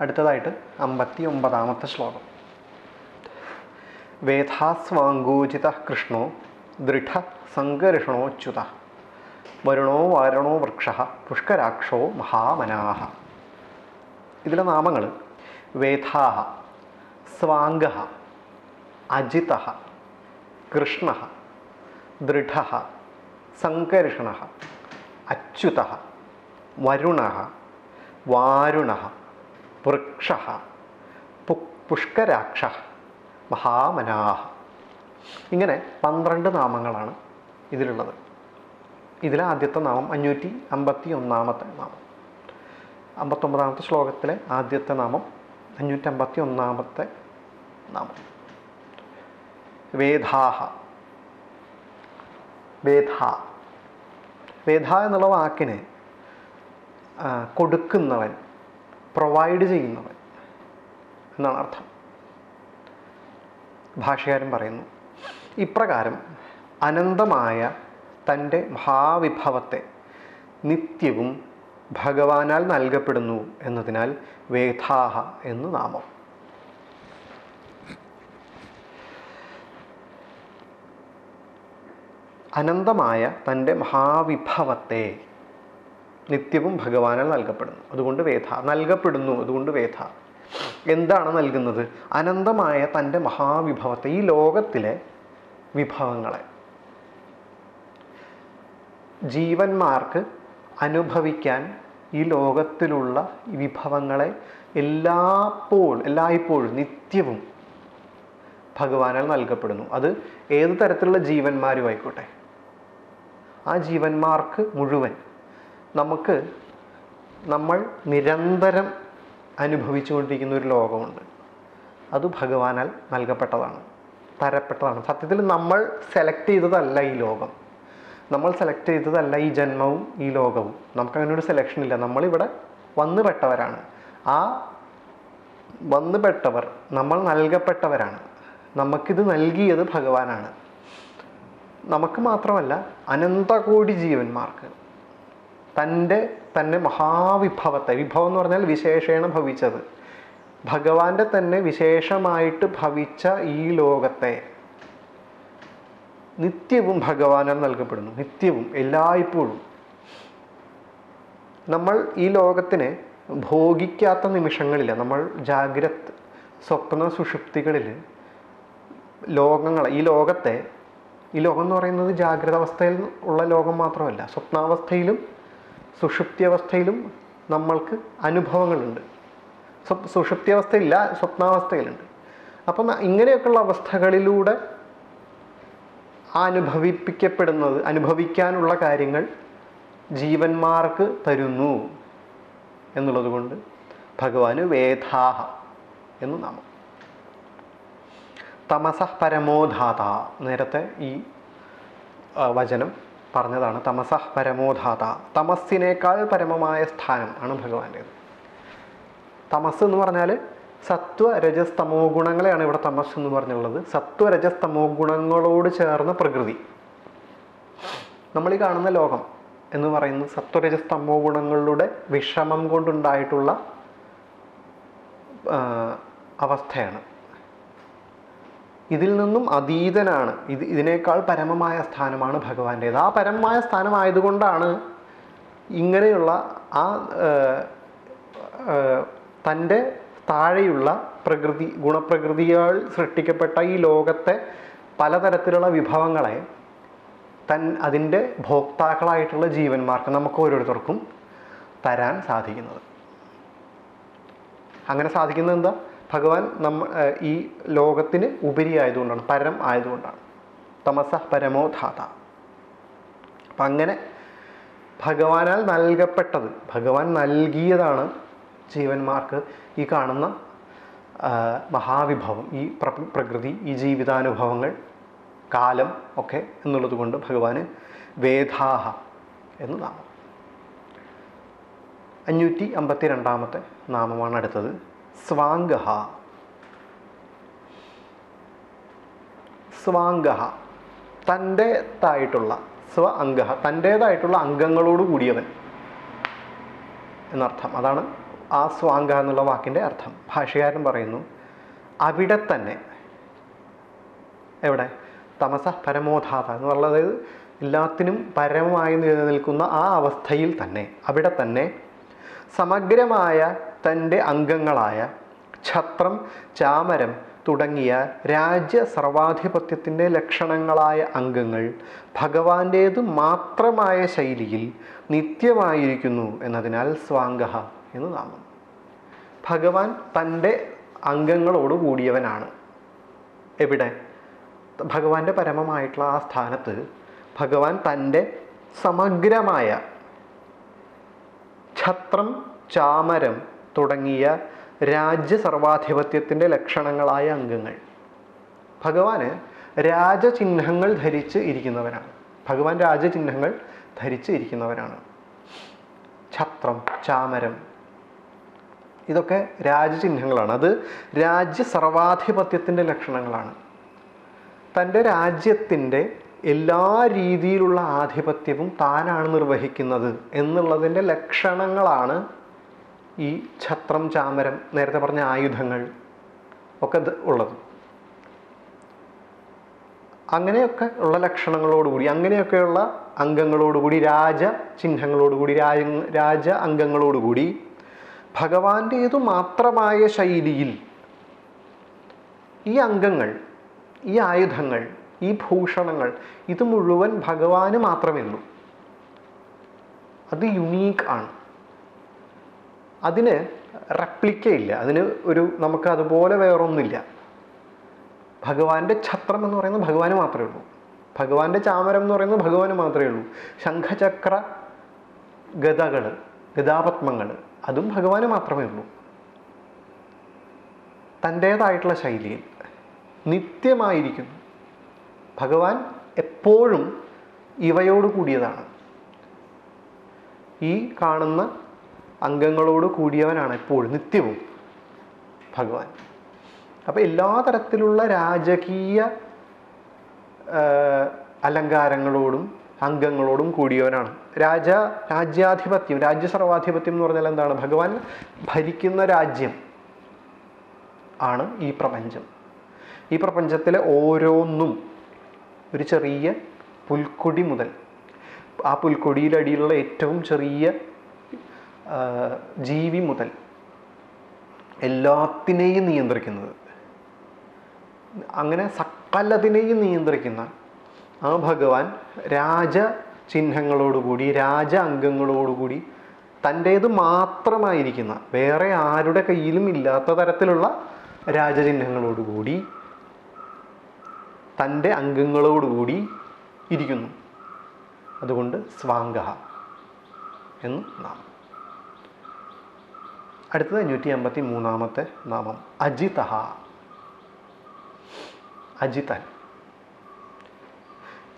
അടുത്തതായിട്ട് അമ്പത്തി ഒമ്പതാമത്തെ ശ്ലോകം. വേദാസ്വാങ്കൂചിത കൃഷ്ണോ ദൃഢ സംഘർഷണോച്യുത വരുണോ വാരണോ വൃക്ഷ പുഷ്കരാക്ഷോ മഹാമനാഹ ഇതിലെ നാമങ്ങൾ വേദാഹ സ്വാംഗ അജിത കൃഷ്ണ ദൃഢ സംകർഷണ അച്യുത വരുണ വാരുണ വൃക്ഷ പുഷ്കരാക്ഷ മഹാമനാഹ ഇങ്ങനെ പന്ത്രണ്ട് നാമങ്ങളാണ് ഇതിലുള്ളത്. ഇതിലെ ആദ്യത്തെ നാമം അഞ്ഞൂറ്റി അമ്പത്തി ഒന്നാമത്തെ നാമം. അമ്പത്തൊമ്പതാമത്തെ ശ്ലോകത്തിലെ ആദ്യത്തെ നാമം അഞ്ഞൂറ്റി അമ്പത്തി ഒന്നാമത്തെ നാമം. വേദാഹ. വേദ. വേദ എന്നുള്ള വാക്കിനെ കൊടുക്കുന്നവൻ പ്രൊവൈഡ് ചെയ്യുന്നവൻ എന്നാണ് അർത്ഥം. ഭാഷകാരൻ പറയുന്നു ഇപ്രകാരം അനന്തമായ തന്റെ മഹാവിഭവത്തെ നിത്യവും ഭഗവാനാൽ നൽകപ്പെടുന്നു എന്നതിനാൽ വേദാഹ എന്ന് നാമം. അനന്തമായ തന്റെ മഹാവിഭവത്തെ നിത്യവും ഭഗവാനാൽ നൽകപ്പെടുന്നു. അതുകൊണ്ട് വേദ നൽകപ്പെടുന്നു അതുകൊണ്ട് വേദ. എന്താണ് നൽകുന്നത്? അനന്തമായ തന്റെ മഹാവിഭവത്തെ ഈ ലോകത്തിലെ വിഭവങ്ങളെ. ജീവന്മാർക്ക് അനുഭവിക്കാൻ ഈ ലോകത്തിലുള്ള വിഭവങ്ങളെ എല്ലാപ്പോൾ എല്ലായ്പ്പോഴും നിത്യവും ഭഗവാനാൽ നൽകപ്പെടുന്നു. അത് ഏത് തരത്തിലുള്ള ജീവന്മാരും ആയിക്കോട്ടെ ആ ജീവന്മാർക്ക് മുഴുവൻ നമുക്ക് നമ്മൾ നിരന്തരം അനുഭവിച്ചുകൊണ്ടിരിക്കുന്ന ഒരു ലോകമുണ്ട്. അത് ഭഗവാനാൽ നൽകപ്പെട്ടതാണ് തരപ്പെട്ടതാണ്. സത്യത്തിൽ നമ്മൾ സെലക്ട് ചെയ്തതല്ല ഈ ലോകം. നമ്മൾ സെലക്ട് ചെയ്തതല്ല ഈ ജന്മവും ഈ ലോകവും. നമുക്കങ്ങനെ ഒരു സെലക്ഷൻ ഇല്ല. നമ്മളിവിടെ വന്നുപെട്ടവരാണ്. ആ വന്നുപെട്ടവർ നമ്മൾ നൽകപ്പെട്ടവരാണ്. നമുക്കിത് നൽകിയത് ഭഗവാനാണ്. നമുക്ക് മാത്രമല്ല അനന്തകോടി ജീവന്മാർക്ക്. തന്റെ തന്നെ മഹാവിഭവത്തെ വിഭവം എന്ന് പറഞ്ഞാൽ വിശേഷേണ ഭവിച്ചത്. ഭഗവാന്റെ തന്നെ വിശേഷമായിട്ട് ഭവിച്ച ഈ ലോകത്തെ നിത്യവും ഭഗവാനാൽ നൽകപ്പെടുന്നു. നിത്യവും എല്ലായ്പ്പോഴും. നമ്മൾ ഈ ലോകത്തിനെ ഭോഗിക്കാത്ത നിമിഷങ്ങളില്ല. നമ്മൾ ജാഗ്രത് സ്വപ്ന സുഷുപ്തികളിൽ ലോകങ്ങൾ ഈ ലോകത്തെ ഈ ലോകം എന്ന് പറയുന്നത് ജാഗ്രത അവസ്ഥയിൽ ഉള്ള ലോകം മാത്രമല്ല. സ്വപ്നാവസ്ഥയിലും സുഷുപ്തി അവസ്ഥയിലും നമ്മൾക്ക് അനുഭവങ്ങളുണ്ട്. സുഷുപ്തിയവസ്ഥയില്ല സ്വപ്നാവസ്ഥയിലുണ്ട്. അപ്പം ഇങ്ങനെയൊക്കെയുള്ള അവസ്ഥകളിലൂടെ അനുഭവിപ്പിക്കപ്പെടുന്നത് അനുഭവിക്കാനുള്ള കാര്യങ്ങൾ ജീവന്മാർക്ക് തരുന്നു എന്നുള്ളത് കൊണ്ട് ഭഗവാന് വേദാഹ എന്ന് നാമം. തമസ പരമോധാത നേരത്തെ ഈ വചനം പറഞ്ഞതാണ് തമസ പരമോധാത. തമസ്സിനേക്കാൾ പരമമായ സ്ഥാനം ആണ് ഭഗവാന്റേത് തമസ് എന്ന് പറഞ്ഞാൽ സത്വ രജസ് തമോ ഗുണങ്ങളെയാണ് ഇവിടെ തമസ് എന്ന് പറഞ്ഞുള്ളത്. സത്വ രജസ് തമോ ഗുണങ്ങളോട് ചേർന്ന പ്രകൃതി. നമ്മൾ ഈ കാണുന്ന ലോകം എന്ന് പറയുന്നത് സത്വരജസ് തമോ ഗുണങ്ങളുടെ വിഷമം കൊണ്ടുണ്ടായിട്ടുള്ള അവസ്ഥയാണ്. ഇതിൽ നിന്നും അതീതനാണ്. ഇത് ഇതിനേക്കാൾ പരമമായ സ്ഥാനമാണ് ഭഗവാന്റേത്. ആ പരമമായ സ്ഥാനമായതുകൊണ്ടാണ് ഇങ്ങനെയുള്ള ആ തന്റെ താഴെയുള്ള പ്രകൃതി ഗുണപ്രകൃതിയാൽ സൃഷ്ടിക്കപ്പെട്ട ഈ ലോകത്തെ പലതരത്തിലുള്ള വിഭവങ്ങളെ തൻ അതിന്റെ ഭോക്താക്കളായിട്ടുള്ള ജീവന്മാർക്ക് നമുക്ക് ഓരോരുത്തർക്കും തരാൻ സാധിക്കുന്നത്. അങ്ങനെ സാധിക്കുന്നത് എന്താ? ഭഗവാൻ നമ്മ ഈ ലോകത്തിന് ഉപരിയായതുകൊണ്ടാണ് പരം ആയതുകൊണ്ടാണ്. തമസ പരമോ ധാത. അപ്പം അങ്ങനെ ഭഗവാനാൽ നൽകപ്പെട്ടത് ഭഗവാൻ നൽകിയതാണ് ജീവന്മാർക്ക് ഈ കാണുന്ന മഹാവിഭവം ഈ പ്ര- പ്രകൃതി ഈ ജീവിതാനുഭവങ്ങൾ കാലം ഒക്കെ എന്നുള്ളത് കൊണ്ട് ഭഗവാന് വേദാഹ എന്ന് നാമം. അഞ്ഞൂറ്റി അമ്പത്തി രണ്ടാമത്തെ നാമമാണ് അടുത്തത്. സ്വാംഗഹ. സ്വാംഗഹ. തന്റെതായിട്ടുള്ള സ്വ അംഗഹ തന്റേതായിട്ടുള്ള അംഗങ്ങളോട് കൂടിയവൻ എന്നർത്ഥം. അതാണ് ആ സ്വാങ്ക എന്നുള്ള വാക്കിന്റെ അർത്ഥം. ഭാഷകാരൻ പറയുന്നു അവിടെ തന്നെ. എവിടെ? തമസ പരമോധാത എന്ന് പറയുന്നത് എല്ലാത്തിനും പരമമായി നിലനിൽക്കുന്ന ആ അവസ്ഥയിൽ തന്നെ അവിടെ തന്നെ സമഗ്രമായ തന്റെ അംഗങ്ങളായ ഛത്രം ചാമരം തുടങ്ങിയ രാജ്യ സർവാധിപത്യത്തിന്റെ ലക്ഷണങ്ങളായ അംഗങ്ങൾ ഭഗവാന്റേതു മാത്രമായ ശൈലിയിൽ നിത്യമായിരിക്കുന്നു എന്നതിനാൽ സ്വാംഗഹ എന്ന് നാമം. ഭഗവാൻ തന്റെ അംഗങ്ങളോട് കൂടിയവനാണ്. എവിടെ? ഭഗവാന്റെ പരമമായിട്ടുള്ള ആ സ്ഥാനത്ത് ഭഗവാൻ തന്റെ സമഗ്രമായ ഛത്രം ചാമരം തുടങ്ങിയ രാജ്യ സർവാധിപത്യത്തിന്റെ ലക്ഷണങ്ങളായ അംഗങ്ങൾ. ഭഗവാന് രാജചിഹ്നങ്ങൾ ധരിച്ച് ഇരിക്കുന്നവരാണ് ഭഗവാൻ രാജചിഹ്നങ്ങൾ ധരിച്ച് ഇരിക്കുന്നവരാണ് ഛത്രം ചാമരം ഇതൊക്കെ രാജചിഹ്നങ്ങളാണ്. അത് രാജ്യ സർവാധിപത്യത്തിന്റെ ലക്ഷണങ്ങളാണ്. തന്റെ രാജ്യത്തിന്റെ എല്ലാ രീതിയിലുള്ള ആധിപത്യവും താനാണ് നിർവഹിക്കുന്നത് എന്നുള്ളതിന്റെ ലക്ഷണങ്ങളാണ് ഈ ഛത്രം ചാമരം നേരത്തെ പറഞ്ഞ ആയുധങ്ങൾ ഒക്കെ ഉള്ളത്. അങ്ങനെയൊക്കെ ഉള്ള ലക്ഷണങ്ങളോടുകൂടി അങ്ങനെയൊക്കെയുള്ള അംഗങ്ങളോടുകൂടി രാജ ചിഹ്നങ്ങളോടുകൂടി രാജ രാജ അംഗങ്ങളോടുകൂടി ഭഗവാന്റേതു മാത്രമായ ശൈലിയിൽ ഈ അംഗങ്ങൾ ഈ ആയുധങ്ങൾ ഈ ഭൂഷണങ്ങൾ ഇത് മുഴുവൻ ഭഗവാന് മാത്രമേ ഉള്ളൂ. അത് യുണീക്ക് ആണ്. അതിന് റെപ്ലിക്ക ഇല്ല അതിന് ഒരു നമുക്ക് അതുപോലെ വേറൊന്നുമില്ല. ഭഗവാന്റെ ഛത്രം എന്ന് പറയുന്നത് ഭഗവാന് മാത്രമേ ഉള്ളൂ. ഭഗവാന്റെ ചാമരം എന്ന് പറയുന്നത് ഭഗവാന് മാത്രമേ ഉള്ളൂ. ശംഖചക്ര ഗതകൾ ഗതാപത്മങ്ങൾ അതും ഭഗവാന് മാത്രമേ ഉള്ളൂ. തന്റേതായിട്ടുള്ള ശൈലിയിൽ നിത്യമായിരിക്കുന്നു. ഭഗവാൻ എപ്പോഴും ഇവയോട് കൂടിയതാണ്. ഈ കാണുന്ന അംഗങ്ങളോട് കൂടിയവനാണ് എപ്പോഴും നിത്യവും ഭഗവാൻ. അപ്പോൾ എല്ലാ തരത്തിലുള്ള രാജകീയ അലങ്കാരങ്ങളോടും അംഗങ്ങളോടും കൂടിയവനാണ്. രാജ രാജ്യാധിപത്യം രാജ്യ സർവാധിപത്യം എന്ന് പറഞ്ഞാൽ എന്താണ്? ഭഗവാൻ ഭരിക്കുന്ന രാജ്യം ആണ് ഈ പ്രപഞ്ചം. ഈ പ്രപഞ്ചത്തിലെ ഓരോന്നും ഒരു ചെറിയ പുൽക്കൊടി മുതൽ ആ പുൽക്കൊടിയുടെ അടിയിലുള്ള ഏറ്റവും ചെറിയ ജീവി മുതൽ എല്ലാത്തിനെയും നിയന്ത്രിക്കുന്നത്. അങ്ങനെ സകലതിനെയും നിയന്ത്രിക്കുന്ന ആ ഭഗവാൻ രാജ ചിഹ്നങ്ങളോടുകൂടി രാജ അംഗങ്ങളോടുകൂടി തന്റേത് മാത്രമായിരിക്കുന്ന വേറെ ആരുടെ കയ്യിലും ഇല്ലാത്ത തരത്തിലുള്ള രാജചിഹ്നങ്ങളോടുകൂടി തന്റെ അംഗങ്ങളോടുകൂടി ഇരിക്കുന്നു. അതുകൊണ്ട് സ്വാംഗ എന്ന് നാമം. അടുത്തത് അഞ്ഞൂറ്റി അമ്പത്തി മൂന്നാമത്തെ നാമം അജിതഹ. അജിതൻ.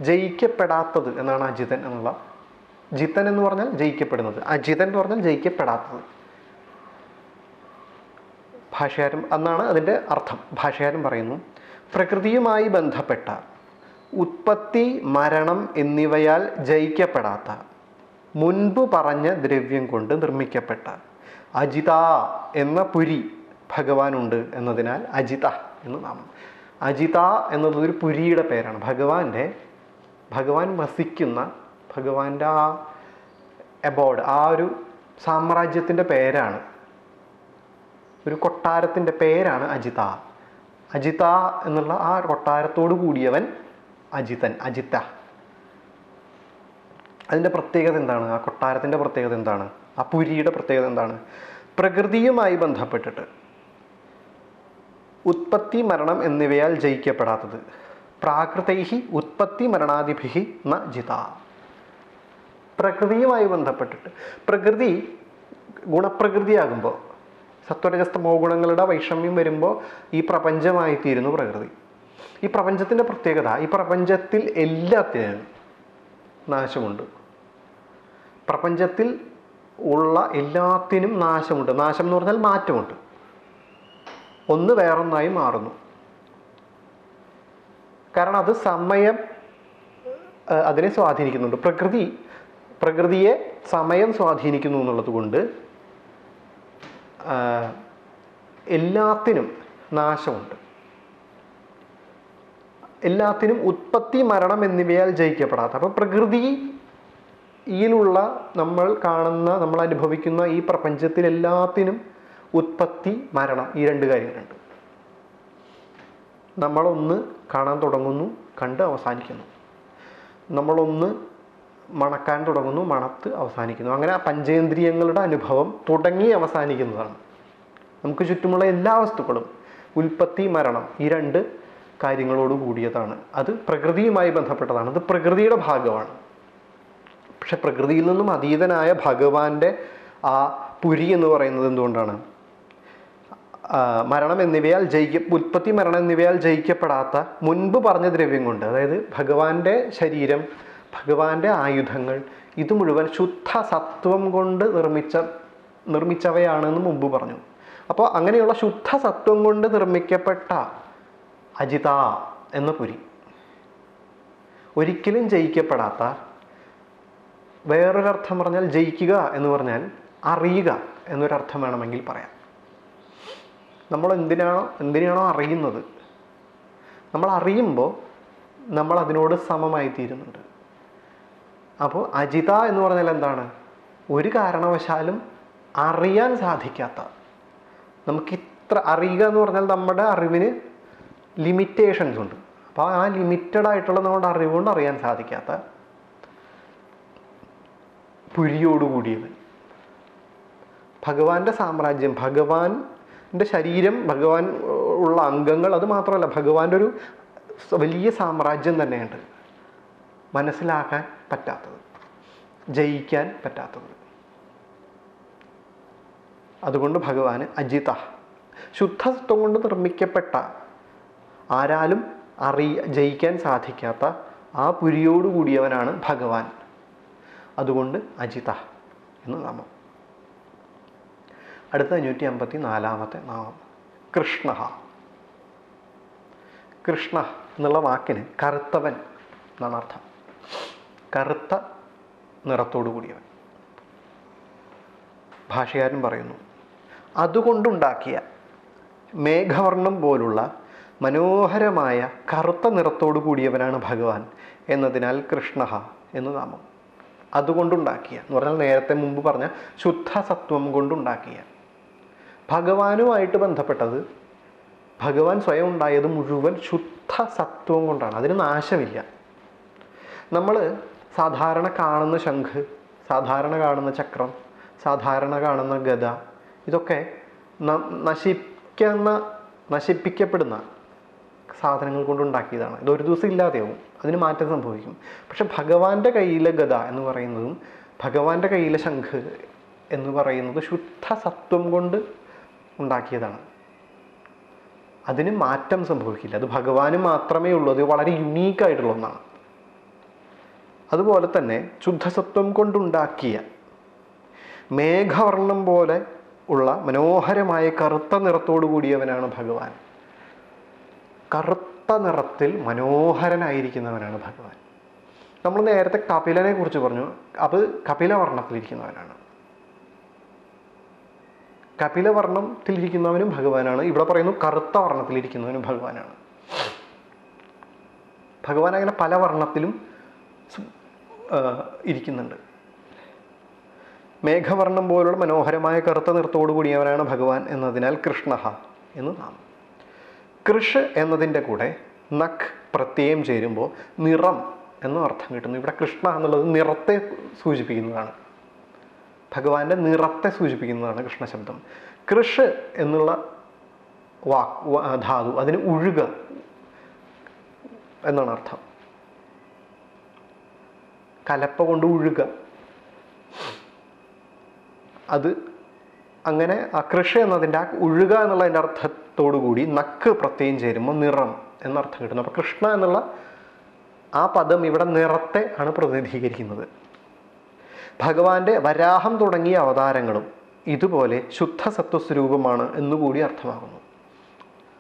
ജയിക്കപ്പെടാത്തത് എന്നാണ് അജിതൻ എന്നുള്ള. ജിതൻ എന്ന് പറഞ്ഞാൽ ജയിക്കപ്പെടുന്നത്. അജിതൻ എന്ന് പറഞ്ഞാൽ ജയിക്കപ്പെടാത്തത്. ഭാഷകാരൻ എന്നാണ് അതിന്റെ അർത്ഥം. ഭാഷകാരൻ പറയുന്നു പ്രകൃതിയുമായി ബന്ധപ്പെട്ട ഉത്പത്തി മരണം എന്നിവയാൽ ജയിക്കപ്പെടാത്ത മുൻപ് പറഞ്ഞ ദ്രവ്യം കൊണ്ട് നിർമ്മിക്കപ്പെട്ട അജിത എന്ന പുരി ഭഗവാനുണ്ട് എന്നതിനാൽ അജിത എന്ന് നാമം. അജിത എന്നത് ഒരു പുരിയുടെ പേരാണ്. ഭഗവാന്റെ ഭഗവാൻ വസിക്കുന്ന ഭഗവാന്റെ ആ എബോർഡ് ആ ഒരു സാമ്രാജ്യത്തിന്റെ പേരാണ്. ഒരു കൊട്ടാരത്തിന്റെ പേരാണ് അജിത. അജിത എന്നുള്ള ആ കൊട്ടാരത്തോട് കൂടിയവൻ അജിതൻ അജിത്ത അതിന്റെ പ്രത്യേകത എന്താണ്? ആ കൊട്ടാരത്തിന്റെ പ്രത്യേകത എന്താണ്? ആ പുരിയുടെ പ്രത്യേകത എന്താണ്? പ്രകൃതിയുമായി ബന്ധപ്പെട്ടിട്ട്. ഉത്പത്തി മരണം എന്നിവയാൽ ജയിക്കപ്പെടാത്തത്. പ്രാകൃതൈഹി ഉത്പത്തി മരണാദിഭി ന ജിത. പ്രകൃതിയുമായി ബന്ധപ്പെട്ടിട്ട്. പ്രകൃതി ഗുണപ്രകൃതിയാകുമ്പോൾ സത്വരജസ്തമോ ഗുണങ്ങളുടെ വൈഷമ്യം വരുമ്പോൾ ഈ പ്രപഞ്ചമായി തീരുന്നു പ്രകൃതി. ഈ പ്രപഞ്ചത്തിന്റെ പ്രത്യേകത ഈ പ്രപഞ്ചത്തിൽ എല്ലാത്തിനും നാശമുണ്ട്. പ്രപഞ്ചത്തിൽ ഉള്ള എല്ലാത്തിനും നാശമുണ്ട്. നാശം എന്ന് പറഞ്ഞാൽ മാറ്റമുണ്ട്. ഒന്ന് വേറൊന്നായി മാറുന്നു. കാരണം അത് സമയം അതിനെ സ്വാധീനിക്കുന്നുണ്ട്. പ്രകൃതി പ്രകൃതിയെ സമയം സ്വാധീനിക്കുന്നു എന്നുള്ളത് കൊണ്ട് എല്ലാത്തിനും നാശമുണ്ട്. എല്ലാത്തിനും ഉത്പത്തി മരണം എന്നിവയാൽ ജയിക്കപ്പെടാത്ത. അപ്പം പ്രകൃതിയിലുള്ള നമ്മൾ കാണുന്ന നമ്മൾ അനുഭവിക്കുന്ന ഈ പ്രപഞ്ചത്തിലെല്ലാത്തിനും ഉത്പത്തി മരണം ഈ രണ്ട് കാര്യങ്ങളുണ്ട്. നമ്മളൊന്ന് കാണാൻ തുടങ്ങുന്നു കണ്ട് അവസാനിക്കുന്നു. നമ്മളൊന്ന് മണക്കാൻ തുടങ്ങുന്നു മണത്ത് അവസാനിക്കുന്നു. അങ്ങനെ ആ പഞ്ചേന്ദ്രിയങ്ങളുടെ അനുഭവം തുടങ്ങി അവസാനിക്കുന്നതാണ്. നമുക്ക് ചുറ്റുമുള്ള എല്ലാ വസ്തുക്കളും ഉൽപ്പത്തി മരണം ഈ രണ്ട് കാര്യങ്ങളോട് കൂടിയതാണ്. അത് പ്രകൃതിയുമായി ബന്ധപ്പെട്ടതാണ്. അത് പ്രകൃതിയുടെ ഭാഗമാണ്. പക്ഷെ പ്രകൃതിയിൽ നിന്നും അതീതനായ ഭഗവാന്റെ ആ പുരി എന്ന് പറയുന്നത് എന്തുകൊണ്ടാണ്? മരണം എന്നിവയാൽ ജയിക്ക ഉൽപ്പത്തി മരണം എന്നിവയാൽ ജയിക്കപ്പെടാത്ത മുൻപ് പറഞ്ഞ ദ്രവ്യം കൊണ്ട് അതായത് ഭഗവാന്റെ ശരീരം ഭഗവാന്റെ ആയുധങ്ങൾ ഇത് മുഴുവൻ ശുദ്ധ സത്വം കൊണ്ട് നിർമ്മിച്ച നിർമ്മിച്ചവയാണെന്ന് മുമ്പ് പറഞ്ഞു. അപ്പോൾ അങ്ങനെയുള്ള ശുദ്ധ സത്വം കൊണ്ട് നിർമ്മിക്കപ്പെട്ട അജിത എന്ന പുരി ഒരിക്കലും ജയിക്കപ്പെടാത്ത വേറൊരർത്ഥം പറഞ്ഞാൽ ജയിക്കുക എന്ന് പറഞ്ഞാൽ അറിയുക എന്നൊരർത്ഥം വേണമെങ്കിൽ പറയാം. നമ്മൾ എന്തിനാണോ എന്തിനാണോ അറിയുന്നത്? നമ്മൾ അറിയുമ്പോൾ നമ്മൾ അതിനോട് സമമായി തീരുന്നുണ്ട്. അപ്പോൾ അജിത എന്ന് പറഞ്ഞാൽ എന്താണ്? ഒരു കാരണവശാലും അറിയാൻ സാധിക്കാത്ത. നമുക്ക് ഇത്ര അറിയുക എന്ന് പറഞ്ഞാൽ നമ്മുടെ അറിവിന് ലിമിറ്റേഷൻസ് ഉണ്ട്. അപ്പോൾ ആ ലിമിറ്റഡ് ആയിട്ടുള്ള നമ്മുടെ അറിവുകൊണ്ട് അറിയാൻ സാധിക്കാത്ത പുരിയോടുകൂടിയവൻ ഭഗവാന്റെ സാമ്രാജ്യം ഭഗവാന്റെ ശരീരം ഭഗവാൻ ഉള്ള അംഗങ്ങൾ അത് മാത്രമല്ല ഭഗവാന്റെ ഒരു വലിയ സാമ്രാജ്യം തന്നെയുണ്ട്. മനസ്സിലാക്കാൻ പറ്റാത്തത് ജയിക്കാൻ പറ്റാത്തത്. അതുകൊണ്ട് ഭഗവാന് അജിത ശുദ്ധത്വം കൊണ്ട് നിർമ്മിക്കപ്പെട്ട ആരാലും അറിയ ജയിക്കാൻ സാധിക്കാത്ത ആ പുരിയോടുകൂടിയവനാണ് ഭഗവാൻ. അതുകൊണ്ട് അജിത എന്ന് നാമം. അടുത്ത അഞ്ഞൂറ്റി അമ്പത്തി നാലാമത്തെ നാമം. കൃഷ്ണ. കൃഷ്ണ എന്നുള്ള വാക്കിന് കറുത്തവൻ എന്നാണ് അർത്ഥം. കറുത്ത നിറത്തോടു കൂടിയവൻ. ഭാഷകാരൻ പറയുന്നു അതുകൊണ്ടുണ്ടാക്കിയ മേഘവർണം പോലുള്ള മനോഹരമായ കറുത്ത നിറത്തോടു കൂടിയവനാണ് ഭഗവാൻ എന്നതിനാൽ കൃഷ്ണ എന്ന് നാമം. അതുകൊണ്ടുണ്ടാക്കിയ എന്ന് പറഞ്ഞാൽ നേരത്തെ മുമ്പ് പറഞ്ഞ ശുദ്ധ സത്വം കൊണ്ടുണ്ടാക്കിയ. ഭഗവാനുമായിട്ട് ബന്ധപ്പെട്ടത് ഭഗവാൻ സ്വയം ഉണ്ടായത് മുഴുവൻ ശുദ്ധ സത്വം കൊണ്ടാണ്. അതിന് നാശമില്ല. നമ്മൾ സാധാരണ കാണുന്ന ശംഖ് സാധാരണ കാണുന്ന ചക്രം സാധാരണ കാണുന്ന ഗത ഇതൊക്കെ നശിക്കുന്ന നശിപ്പിക്കപ്പെടുന്ന സാധനങ്ങൾ കൊണ്ടുണ്ടാക്കിയതാണ് ഇത് ഒരു ദിവസം ഇല്ലാതെയാവും. അതിന് മാറ്റം സംഭവിക്കും. പക്ഷെ ഭഗവാന്റെ കയ്യിലെ ഗത എന്ന് പറയുന്നതും ഭഗവാന്റെ കയ്യിലെ ശംഖ് എന്ന് പറയുന്നത് ശുദ്ധ സത്വം കൊണ്ട് ഉണ്ടാക്കിയതാണ്. അതിന് മാറ്റം സംഭവിക്കില്ല. അത് ഭഗവാന് മാത്രമേ ഉള്ളൂ. അത് വളരെ യുണീക്ക് ആയിട്ടുള്ള ഒന്നാണ്. അതുപോലെ തന്നെ ശുദ്ധസത്വം കൊണ്ടുണ്ടാക്കിയ മേഘവർണം പോലെ ഉള്ള മനോഹരമായ കറുത്ത നിറത്തോടു കൂടിയവനാണ് ഭഗവാൻ. കറുത്ത നിറത്തിൽ മനോഹരനായിരിക്കുന്നവനാണ് ഭഗവാൻ. നമ്മൾ നേരത്തെ കപിലനെ കുറിച്ച് പറഞ്ഞു. അത് കപിലവർണത്തിലിരിക്കുന്നവനാണ്. കപിലവർണത്തിലിരിക്കുന്നവനും ഭഗവാനാണ്. ഇവിടെ പറയുന്നു കറുത്ത വർണത്തിലിരിക്കുന്നവനും ഭഗവാനാണ്. ഭഗവാൻ അങ്ങനെ പല വർണത്തിലും ഇരിക്കുന്നുണ്ട്. മേഘവർണം പോലുള്ള മനോഹരമായ കറുത്ത നിറത്തോടു കൂടിയവനാണ് ഭഗവാൻ എന്നതിനാൽ കൃഷ്ണ എന്ന് നാമം. കൃഷ് എന്നതിന്റെ കൂടെ നഖ് പ്രത്യയം ചേരുമ്പോൾ നിറം എന്ന അർത്ഥം കിട്ടുന്നു. ഇവിടെ കൃഷ്ണ എന്നുള്ളത് നിറത്തെ സൂചിപ്പിക്കുന്നതാണ്. ഭഗവാന്റെ നിറത്തെ സൂചിപ്പിക്കുന്നതാണ് കൃഷ്ണ ശബ്ദം കൃഷ് എന്നുള്ള വാക് ധാതു അതിന് ഉഴുക എന്നാണ് അർത്ഥം. കലപ്പ കൊണ്ട് ഉഴുക. അത് അങ്ങനെ ആ കൃഷി എന്നതിന്റെ ആ ഉഴുക എന്നുള്ളതിന്റെ അർത്ഥത്തോടു കൂടി നക്ക് പ്രത്യയം ചേരുമ്പോൾ നിറം എന്നർത്ഥം കിട്ടുന്നു. അപ്പോൾ കൃഷ്ണ എന്നുള്ള ആ പദം ഇവിടെ നിറത്തെ ആണ് പ്രതിനിധീകരിക്കുന്നത്. ഭഗവാന്റെ വരാഹം തുടങ്ങിയ അവതാരങ്ങളും ഇതുപോലെ ശുദ്ധ സത്വസ്വരൂപമാണ് എന്നുകൂടി അർത്ഥമാകുന്നു.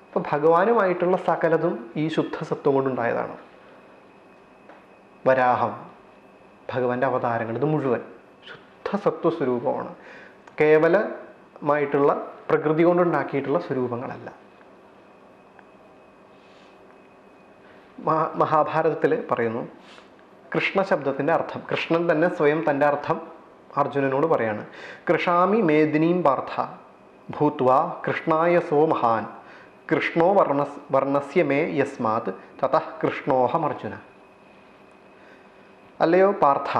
അപ്പോൾ ഭഗവാനുമായിട്ടുള്ള സകലതും ഈ ശുദ്ധ സത്വം കൊണ്ടുണ്ടായതാണ്. വരാഹം ഭഗവാന്റെ അവതാരങ്ങൾ ഇത് മുഴുവൻ ശുദ്ധ സത്വസ്വരൂപമാണ്. കേവലമായിട്ടുള്ള പ്രകൃതി കൊണ്ടുണ്ടാക്കിയിട്ടുള്ള സ്വരൂപങ്ങളല്ല. മഹാ മഹാഭാരതത്തിൽ പറയുന്നു കൃഷ്ണ ശബ്ദത്തിന്റെ അർത്ഥം കൃഷ്ണൻ തന്നെ സ്വയം തന്റെ അർത്ഥം അർജുനനോട് പറയാണ്. കൃഷാമി മേദിനീം പാർത്ഥ ഭൂത്വ കൃഷ്ണായ സോ മഹാൻ കൃഷ്ണോ വർണ വർണസ്യ മേ യസ്മാത് തത കൃഷ്ണോഹം അർജുന. അല്ലയോ പാർത്ഥ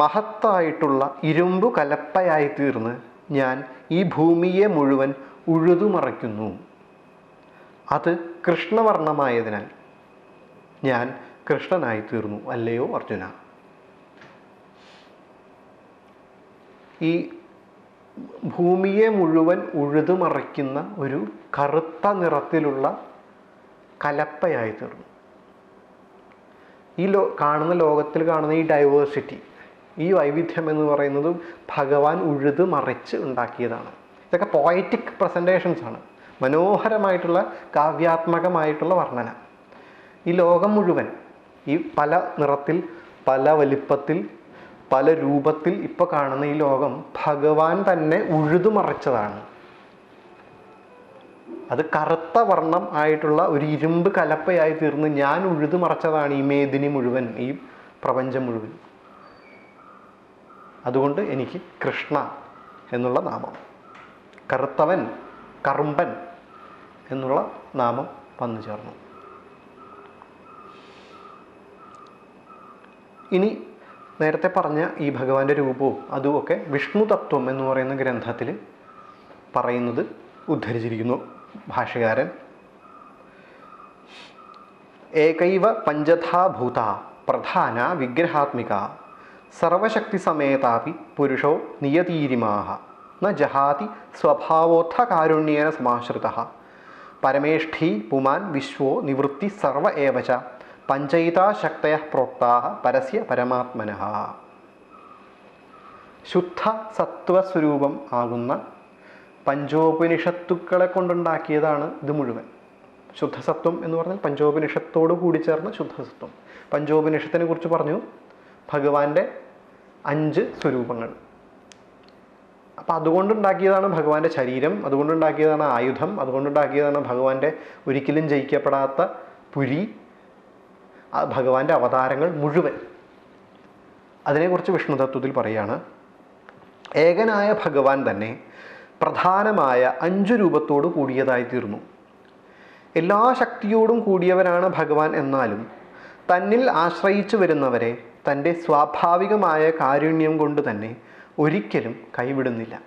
മഹത്തായിട്ടുള്ള ഇരുമ്പു കലപ്പയായി തീർന്ന് ഞാൻ ഈ ഭൂമിയെ മുഴുവൻ ഉഴുതുമറയ്ക്കുന്നു. അത് കൃഷ്ണവർണമായതിനാൽ ഞാൻ കൃഷ്ണനായി തീർന്നു അല്ലയോ അർജുന? ഈ ഭൂമിയെ മുഴുവൻ ഉഴുതുമറിക്കുന്ന ഒരു കറുത്ത നിറത്തിലുള്ള കലപ്പയായി തീർന്നു ഈ ലോ കാണുന്ന ലോകത്തിൽ കാണുന്ന ഈ ഡൈവേഴ്സിറ്റി ഈ വൈവിധ്യം എന്ന് പറയുന്നത് ഭഗവാൻ ഉഴുത് മറിച്ച് ഉണ്ടാക്കിയതാണ്. ഇതൊക്കെ പോയറ്റിക് പ്രസന്റേഷൻസ് ആണ്. മനോഹരമായിട്ടുള്ള കാവ്യാത്മകമായിട്ടുള്ള വർണന. ഈ ലോകം മുഴുവൻ ഈ പല നിറത്തിൽ പല വലിപ്പത്തിൽ പല രൂപത്തിൽ ഇപ്പോൾ കാണുന്ന ഈ ലോകം ഭഗവാൻ തന്നെ ഉഴുതുമറിച്ചതാണ് അത് കറുത്ത വർണം ആയിട്ടുള്ള ഒരു ഇരുമ്പ് കലപ്പയായി തീർന്ന് ഞാൻ ഉഴുതുമറച്ചതാണ് ഈ മേദിനി മുഴുവൻ ഈ പ്രപഞ്ചം മുഴുവൻ. അതുകൊണ്ട് എനിക്ക് കൃഷ്ണ എന്നുള്ള നാമം. കറുത്തവൻ കറുമ്പൻ എന്നുള്ള നാമം വന്നു ചേർന്നു. ഇനി നേരത്തെ പറഞ്ഞ ഈ ഭഗവാന്റെ രൂപവും അതും ഒക്കെ വിഷ്ണു തത്വം എന്ന് പറയുന്ന ഗ്രന്ഥത്തിൽ പറയുന്നത് ഉദ്ധരിച്ചിരിക്കുന്നു ഭാഷകാരൻ. ഏകൈവ പഞ്ചഥാ ഭൂത പ്രധാന വിഗ്രഹാത്മിക സർവശക്തി സമേതാപി പുരുഷോ നിയതീരിമാഹ ന ജഹാതി സ്വഭാവോത്ഥ കാരുണ്യേന സമാശ്രിത. പരമേഷ്ഠി പുമാൻ വിശ്വോ നിവൃത്തി സർവ ഏവച പഞ്ചയിതാശക്തയ പ്രോക്താ പരസ്യ പരമാത്മന. ശുദ്ധ സത്വസ്വരൂപം ആകുന്ന പഞ്ചോപനിഷത്തുക്കളെ കൊണ്ടുണ്ടാക്കിയതാണ് ഇത് മുഴുവൻ. ശുദ്ധസത്വം എന്ന് പറഞ്ഞാൽ പഞ്ചോപനിഷത്തോട് കൂടി ചേർന്ന ശുദ്ധസത്വം. പഞ്ചോപനിഷത്തിനെ കുറിച്ച് പറഞ്ഞു. ഭഗവാന്റെ അഞ്ച് സ്വരൂപങ്ങൾ. അപ്പം അതുകൊണ്ടുണ്ടാക്കിയതാണ് ഭഗവാന്റെ ശരീരം അതുകൊണ്ടുണ്ടാക്കിയതാണ് ആയുധം അതുകൊണ്ടുണ്ടാക്കിയതാണ് ഭഗവാന്റെ ഒരിക്കലും ജയിക്കപ്പെടാത്ത പുരി ഭഗവാന്റെ അവതാരങ്ങൾ മുഴുവൻ. അതിനെക്കുറിച്ച് വിഷ്ണു തത്വത്തിൽ പറയുകയാണ് ഏകനായ ഭഗവാൻ തന്നെ പ്രധാനമായ അഞ്ചു രൂപത്തോട് കൂടിയതായി തീർന്നു. എല്ലാ ശക്തിയോടും കൂടിയവനാണ് ഭഗവാൻ എന്നാലും തന്നിൽ ആശ്രയിച്ചു വരുന്നവരെ തന്റെ സ്വാഭാവികമായ കാരുണ്യം കൊണ്ട് തന്നെ ഒരിക്കലും കൈവിടുന്നില്ല.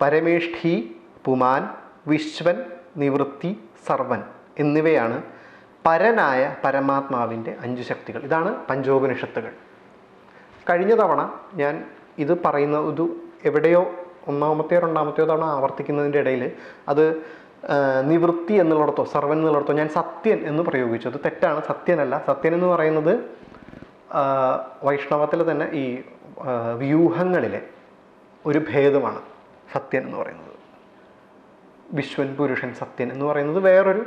പരമേഷ്ഠി പുമാൻ വിശ്വൻ നിവൃത്തി സർവൻ എന്നിവയാണ് പരനായ പരമാത്മാവിന്റെ അഞ്ച് ശക്തികൾ. ഇതാണ് പഞ്ചോപനിഷത്തുകൾ. കഴിഞ്ഞ തവണ ഞാൻ ഇത് പറയുന്ന ഇത് എവിടെയോ ഒന്നാമത്തെയോ രണ്ടാമത്തെയോ തവണ ആവർത്തിക്കുന്നതിന്റെ ഇടയിൽ അത് നിവൃത്തി എന്നുള്ളിടത്തോ സർവൻ എന്നുള്ളിടത്തോ ഞാൻ സത്യൻ എന്ന് പ്രയോഗിച്ചു. അത് തെറ്റാണ്. സത്യനല്ല. സത്യൻ എന്ന് പറയുന്നത് വൈഷ്ണവത്തിൽ തന്നെ ഈ വ്യൂഹങ്ങളിലെ ഒരു ഭേദമാണ് സത്യൻ എന്ന് പറയുന്നത്. വിശ്വൻ പുരുഷൻ സത്യൻ എന്ന് പറയുന്നത് വേറൊരു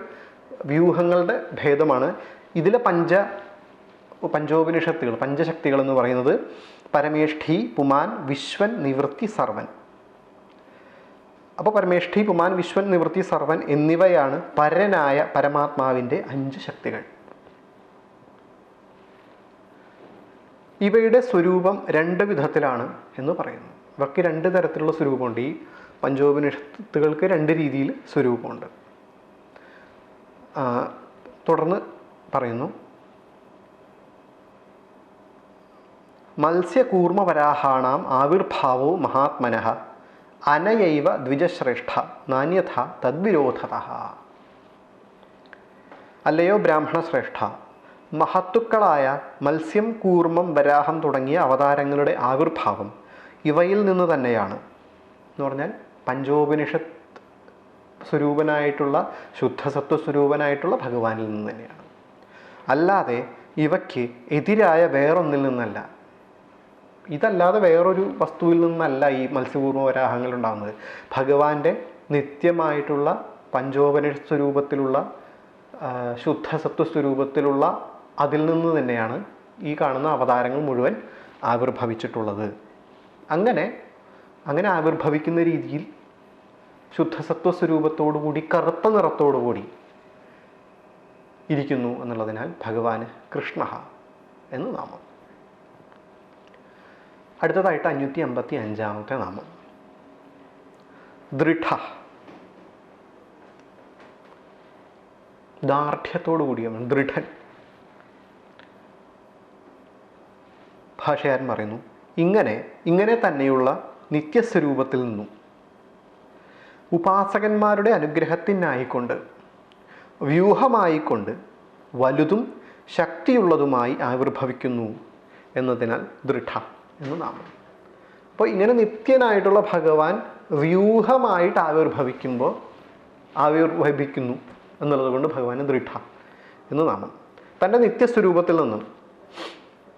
വ്യൂഹങ്ങളുടെ ഭേദമാണ്. ഇതിലെ പഞ്ച പഞ്ചോപനിഷത്തുകൾ പഞ്ചശക്തികൾ എന്ന് പറയുന്നത് പരമേഷ്ഠി പുമാൻ വിശ്വൻ നിവൃത്തി സർവൻ. അപ്പോൾ പരമേഷ്ഠി പുമാൻ വിശ്വൻ നിവൃത്തി സർവൻ എന്നിവയാണ് പരനായ പരമാത്മാവിന്റെ അഞ്ച് ശക്തികൾ. ഇവയുടെ സ്വരൂപം രണ്ട് വിധത്തിലാണ് എന്ന് പറയുന്നു. ഇവർക്ക് രണ്ട് തരത്തിലുള്ള സ്വരൂപമുണ്ട്. ഈ പഞ്ചോപനിഷത്തുകൾക്ക് രണ്ട് രീതിയിൽ സ്വരൂപമുണ്ട്. തുടർന്ന് പറയുന്നു. മത്സ്യകൂർമ്മപരാഹാണാം ആവിർഭാവോ മഹാത്മനഃ അനയൈവ ദ്വിജശ്രേഷ്ഠ നാന്യഥ തദ്വിരോധത. അല്ലയോ ബ്രാഹ്മണ ശ്രേഷ്ഠ മഹത്തുക്കളായ മത്സ്യം കൂർമ്മം വരാഹം തുടങ്ങിയ അവതാരങ്ങളുടെ ആവിർഭാവം ഇവയിൽ നിന്ന് തന്നെയാണ്. എന്ന് പറഞ്ഞാൽ പഞ്ചോപനിഷത്ത് സ്വരൂപനായിട്ടുള്ള ശുദ്ധസത്വ സ്വരൂപനായിട്ടുള്ള ഭഗവാനിൽ നിന്ന് തന്നെയാണ്. അല്ലാതെ ഇവയ്ക്ക് എതിരായ വേറൊന്നിൽ നിന്നല്ല. ഇതല്ലാതെ വേറൊരു വസ്തുവിൽ നിന്നല്ല ഈ മത്സ്യപൂർവ വരാഹങ്ങൾ ഉണ്ടാകുന്നത്. ഭഗവാന്റെ നിത്യമായിട്ടുള്ള പഞ്ചോപനിഷ സ്വരൂപത്തിലുള്ള ശുദ്ധസത്വ സ്വരൂപത്തിലുള്ള അതിൽ നിന്ന് തന്നെയാണ് ഈ കാണുന്ന അവതാരങ്ങൾ മുഴുവൻ ആവിർഭവിച്ചിട്ടുള്ളത്. അങ്ങനെ അങ്ങനെ ആവിർഭവിക്കുന്ന രീതിയിൽ ശുദ്ധസത്വ സ്വരൂപത്തോടുകൂടി കറുത്ത നിറത്തോടുകൂടി ഇരിക്കുന്നു എന്നുള്ളതിനാൽ ഭഗവാന് കൃഷ്ണ എന്ന് നാമം. അടുത്തതായിട്ട് അഞ്ഞൂറ്റി അമ്പത്തി അഞ്ചാമത്തെ നാമം. ദൃഢ. ദാർഢ്യത്തോടു കൂടിയവൻ ദൃഢൻ. ഭാഷകാരൻ പറയുന്നു ഇങ്ങനെ ഇങ്ങനെ തന്നെയുള്ള നിത്യസ്വരൂപത്തിൽ നിന്നും ഉപാസകന്മാരുടെ അനുഗ്രഹത്തിനായിക്കൊണ്ട് വ്യൂഹമായിക്കൊണ്ട് വലുതും ശക്തിയുള്ളതുമായി ആവിർഭവിക്കുന്നു എന്നതിനാൽ ദൃഢ എന്ന് നാമം. അപ്പോൾ ഇങ്ങനെ നിത്യനായിട്ടുള്ള ഭഗവാൻ വ്യൂഹമായിട്ട് ആവിർഭവിക്കുമ്പോൾ ആവിർഭവിക്കുന്നു എന്നുള്ളത് കൊണ്ട് ഭഗവാന് ദൃഢ എന്ന് നാമം. തന്റെ നിത്യസ്വരൂപത്തിൽ നിന്നും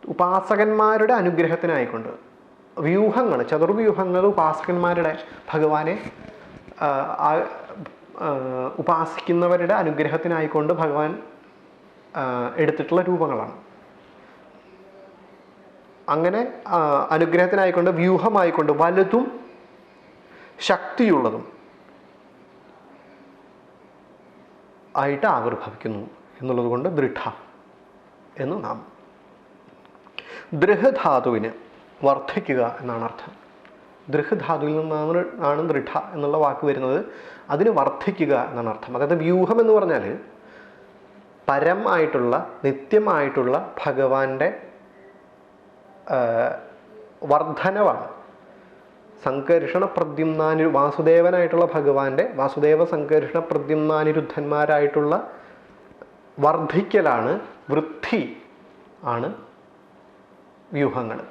ഉപാസകന്മാരുടെ അനുഗ്രഹത്തിനായിക്കൊണ്ട് വ്യൂഹങ്ങൾ ചതുർവ്യൂഹങ്ങൾ ഉപാസകന്മാരുടെ ഭഗവാനെ ഉപാസിക്കുന്നവരുടെ അനുഗ്രഹത്തിനായിക്കൊണ്ട് ഭഗവാൻ എടുത്തിട്ടുള്ള രൂപങ്ങളാണ്. അങ്ങനെ അനുഗ്രഹത്തിനായിക്കൊണ്ട് വ്യൂഹമായിക്കൊണ്ട് വലുതും ശക്തിയുള്ളതും ആയിട്ട് ആവിർഭവിക്കുന്നു എന്നുള്ളത് കൊണ്ട് ദൃഢ എന്ന് നാം ദൃഹധാതുവിന് വർദ്ധിക്കുക എന്നാണ് അർത്ഥം. ദൃഹധാതുവിൽ നിന്നാണ് ആണ് ദൃഢ എന്നുള്ള വാക്ക് വരുന്നത്. അതിന് വർദ്ധിക്കുക എന്നാണ് അർത്ഥം. അതായത് വ്യൂഹം എന്ന് പറഞ്ഞാൽ പരമായിട്ടുള്ള നിത്യമായിട്ടുള്ള ഭഗവാന്റെ വർധനവാണ് സംകർഷണ പ്രദ്യുംനാനി വാസുദേവനായിട്ടുള്ള ഭഗവാന്റെ വാസുദേവ സംകർഷണ പ്രദ്യുംനാനിരുദ്ധന്മാരായിട്ടുള്ള വർദ്ധിക്കലാണ് വൃദ്ധി ആണ് വ്യൂഹങ്ങൾ.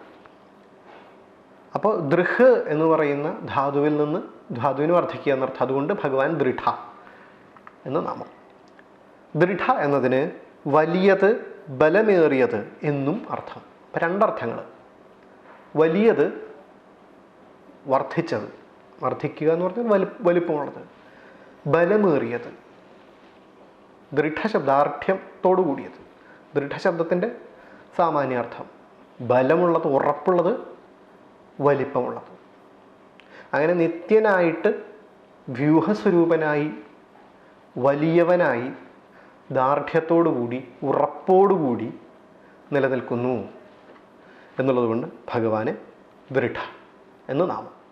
അപ്പോൾ ദൃഹ് എന്ന് പറയുന്ന ധാതുവിൽ നിന്ന് ധാതുവിന് വർദ്ധിക്കുക എന്നർത്ഥം. അതുകൊണ്ട് ഭഗവാൻ ദൃഢ എന്ന് നാമം. ദൃഢ എന്നതിന് വലിയത് ബലമേറിയത് എന്നും അർത്ഥം. അപ്പം രണ്ടർത്ഥങ്ങൾ. വലിയത് വർദ്ധിച്ചത്. വർദ്ധിക്കുക എന്ന് പറഞ്ഞാൽ വലു വലിപ്പമുള്ളത്. ബലമേറിയത്. ദൃഢശബ്ദാർഢ്യത്തോടു കൂടിയത് ദൃഢശബ്ദത്തിന്റെ സാമാന്യാർത്ഥം. ബലമുള്ളത് ഉറപ്പുള്ളത് വലിപ്പമുള്ളത്. അങ്ങനെ നിത്യനായിട്ട് വ്യൂഹസ്വരൂപനായി വലിയവനായി ദാർഢ്യത്തോടുകൂടി ഉറപ്പോടുകൂടി നിലനിൽക്കുന്നു. എന്നുള്ളതുകൊണ്ട് ഭഗവാനെ ദൃഢ എന്ന് നാമം.